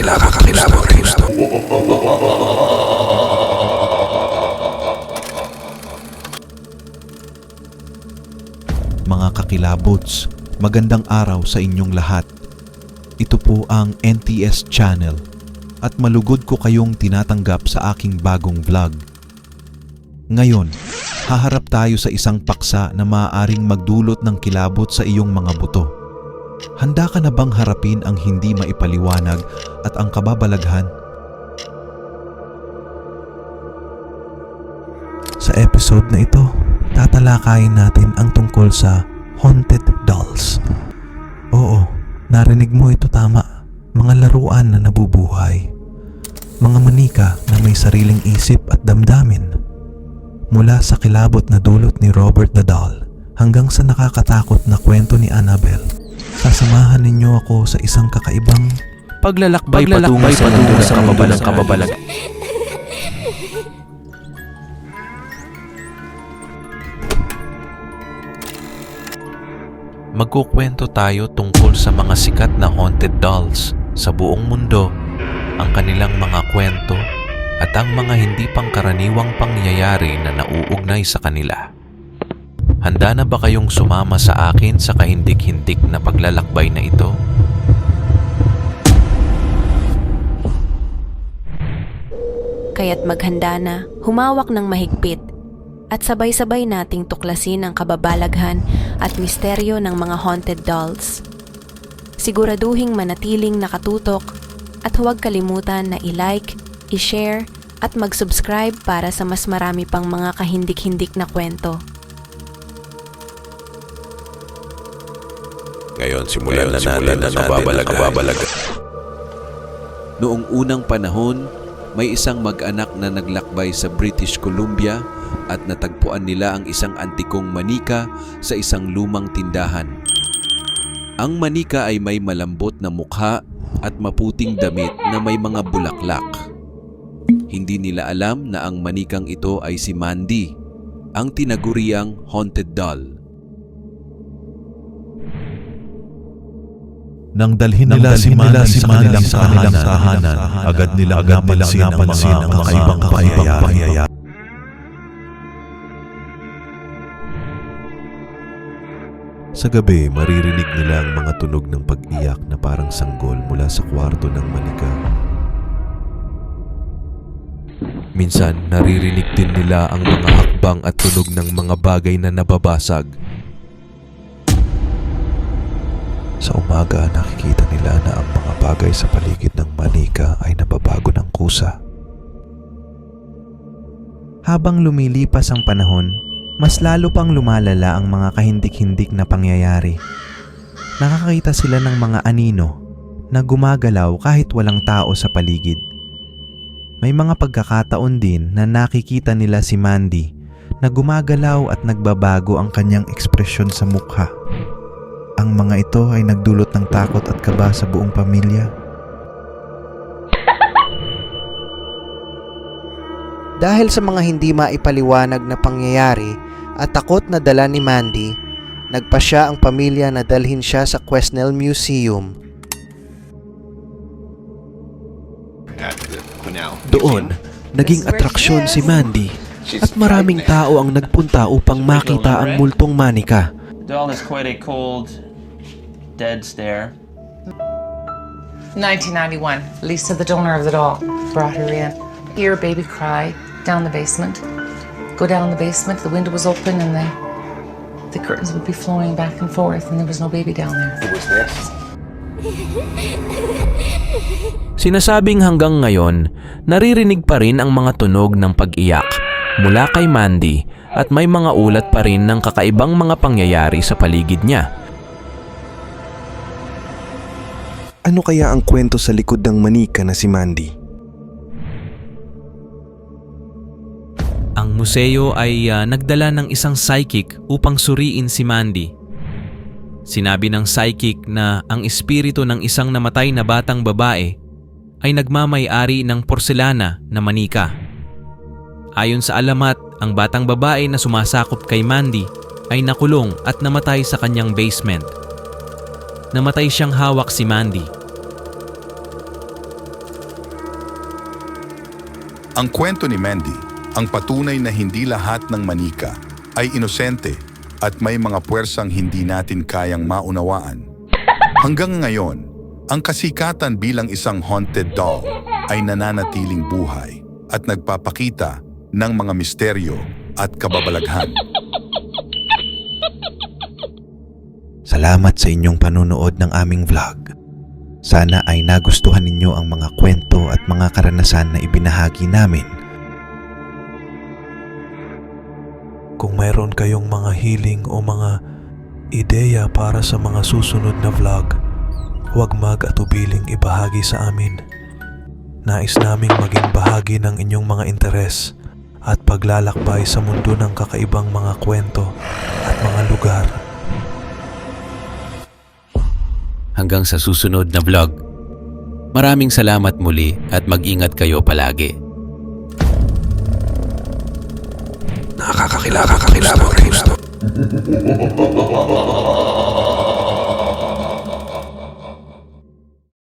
nakakakilabot, nakakakilabot, gusto. Mga kakilabots, magandang araw sa inyong lahat. Ito po ang NTS Channel at malugod ko kayong tinatanggap sa aking bagong vlog. Ngayon, haharap tayo sa isang paksa na maaaring magdulot ng kilabot sa iyong mga buto. Handa ka na bang harapin ang hindi maipaliwanag at ang kababalaghan? Sa episode na ito, tatalakayin natin ang tungkol sa Haunted Dolls. Oo, narinig mo ito tama. Mga laruan na nabubuhay. Mga manika na may sariling isip at damdamin. Mula sa kilabot na dulot ni Robert the Doll hanggang sa nakakatakot na kwento ni Annabelle. Ninyo ako sa isang kakaibang Paglalakbay, patungo sa mundo sa kababalang kababalag. Magkukwento tayo tungkol sa mga sikat na haunted dolls sa buong mundo, ang kanilang mga kwento at ang mga hindi pangkaraniwang pangyayari na nauugnay sa kanila. Handa na ba kayong sumama sa akin sa kahindik-hindik na paglalakbay na ito? Kaya't maghanda na, humawak ng mahigpit, at sabay-sabay nating tuklasin ang kababalaghan at misteryo ng mga haunted dolls. Siguraduhing manatiling nakatutok at huwag kalimutan na i-like, i-share at mag-subscribe para sa mas marami pang mga kahindik-hindik na kwento. Ngayon, simulan na natin ang kababalaghan. Noong unang panahon, may isang mag-anak na naglakbay sa British Columbia at natagpuan nila ang isang antikong manika sa isang lumang tindahan. Ang manika ay may malambot na mukha at maputing damit na may mga bulaklak. Hindi nila alam na ang manikang ito ay si Mandy, ang tinaguriang haunted doll. Nang dalhin nila si Mandy sa kanilang tahanan, agad nila napansin ang mga kakaibang pangyayari. Sa gabi, maririnig nila ang mga tunog ng pag-iyak na parang sanggol mula sa kwarto ng manika. Minsan, naririnig din nila ang mga hakbang at tunog ng mga bagay na nababasag. Sa umaga, nakikita nila na ang mga bagay sa paligid ng manika ay nababago ng kusa. Habang lumilipas ang panahon, mas lalo pang lumalala ang mga kahindik-hindik na pangyayari. Nakakita sila ng mga anino na gumagalaw kahit walang tao sa paligid. May mga pagkakataon din na nakikita nila si Mandy na gumagalaw at nagbabago ang kanyang ekspresyon sa mukha. Ang mga ito ay nagdulot ng takot at kaba sa buong pamilya. Dahil sa mga hindi maipaliwanag na pangyayari at takot na dala ni Mandy, nagpa siya ang pamilya na dalhin siya sa Quesnel Museum. Doon, naging atraksyon si Mandy at maraming tao ang nagpunta upang makita ang multong manika. The doll has quite a cold, dead stare. 1991, Lisa, the donor of the doll, brought her in. Hear a baby cry down the basement. Go down the basement, the window was open and the, the curtains would be flowing back and forth and there was no baby down there. Sinasabing hanggang ngayon, naririnig pa rin ang mga tunog ng pag-iyak mula kay Mandy at may mga ulat pa rin ng kakaibang mga pangyayari sa paligid niya. Ano kaya ang kwento sa likod ng manika na si Mandy? Ang museo ay ah, nagdala ng isang psychic upang suriin si Mandy. Sinabi ng psychic na ang espiritu ng isang namatay na batang babae ay nagmamay-ari ng porselana na manika. Ayon sa alamat, ang batang babae na sumasakop kay Mandy ay nakulong at namatay sa kanyang basement namatay siyang hawak si Mandy. Ang kwento ni Mandy, ang patunay na hindi lahat ng manika ay inosente at may mga puwersang hindi natin kayang maunawaan. Hanggang ngayon, ang kasikatan bilang isang haunted doll ay nananatiling buhay at nagpapakita ng mga misteryo at kababalaghan. Salamat sa inyong panunood ng aming vlog. Sana ay nagustuhan ninyo ang mga kwento at mga karanasan na ibinahagi namin. Kung mayroon kayong mga healing o mga ideya para sa mga susunod na vlog, huwag mag-atubiling ibahagi sa amin. Nais naming maging bahagi ng inyong mga interes at paglalakbay sa mundo ng kakaibang mga kwento at mga lugar. Hanggang sa susunod na vlog. Maraming salamat muli at mag-ingat kayo palagi. Nakakakilabot, nakakakilabot, Kristo.